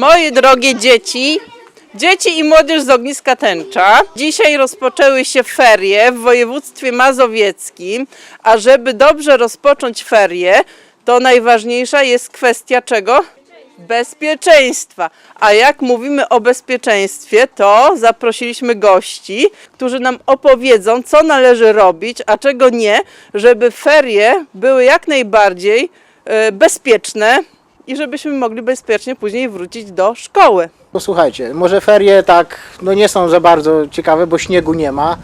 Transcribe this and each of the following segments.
Moje drogie dzieci, dzieci i młodzież z ogniska tęcza, dzisiaj rozpoczęły się ferie w województwie mazowieckim, a żeby dobrze rozpocząć ferie, to najważniejsza jest kwestia czego? Bezpieczeństwa. A jak mówimy o bezpieczeństwie, to zaprosiliśmy gości, którzy nam opowiedzą, co należy robić, a czego nie, żeby ferie były jak najbardziej e, bezpieczne i żebyśmy mogli bezpiecznie później wrócić do szkoły. Posłuchajcie, może ferie tak no nie są za bardzo ciekawe, bo śniegu nie ma,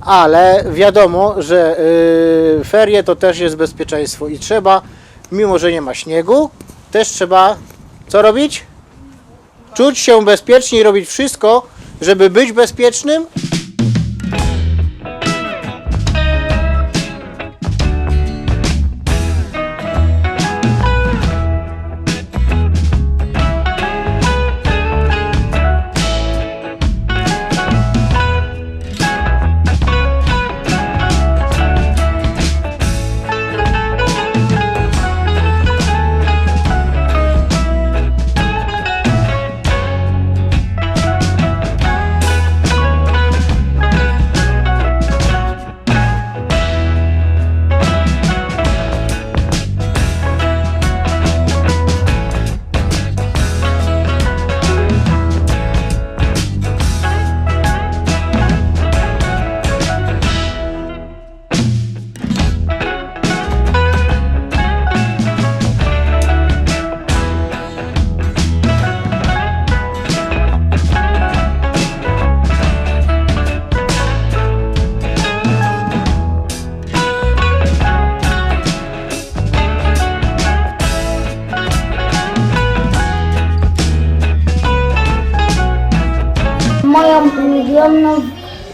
ale wiadomo, że y, ferie to też jest bezpieczeństwo i trzeba, mimo że nie ma śniegu, też trzeba co robić? Czuć się bezpiecznie i robić wszystko, żeby być bezpiecznym.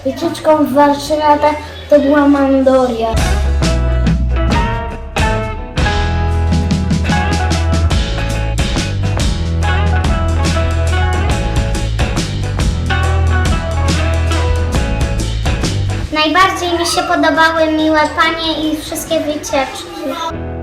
Wycieczką w Warszawie to była Mandoria. Najbardziej mi się podobały miłe panie i wszystkie wycieczki.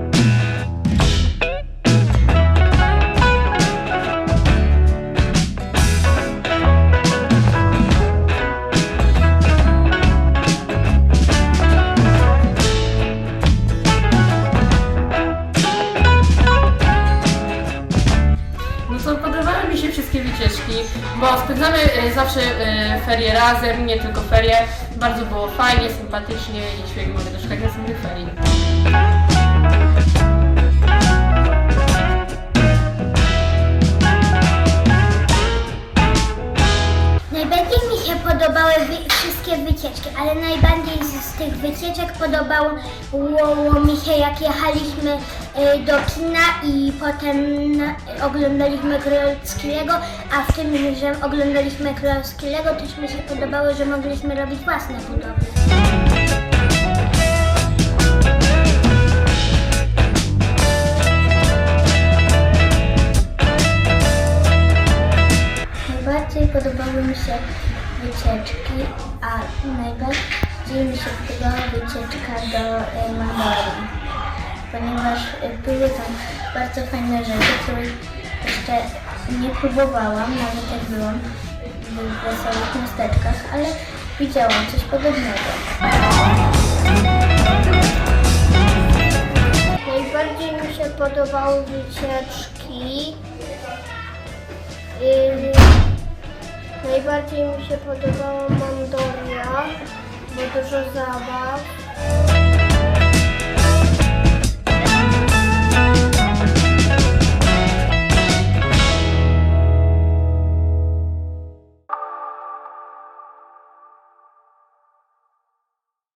Bo spędzamy e, zawsze e, ferie razem, nie tylko ferie. Bardzo było fajnie, sympatycznie i świetnie mogę doczekać następnych ferii. Wycieczki, ale najbardziej z, tych wycieczek podobało mi się jak jechaliśmy y, do kina i potem oglądaliśmy Królewskiego, a w tym, że oglądaliśmy Królewskiego, też mi się podobało, że mogliśmy robić własne budowy. Najbardziej podobały mi się wycieczki, a najbardziej mi się podobała wycieczka do e, Mandorii, ponieważ e, były tam bardzo fajne rzeczy, których jeszcze nie próbowałam, nawet jak byłam w wesołych miasteczkach, ale widziałam coś podobnego. Najbardziej mi się podobały wycieczki. Yy, najbardziej mi się podobała Mandoria, bo dużo zabaw.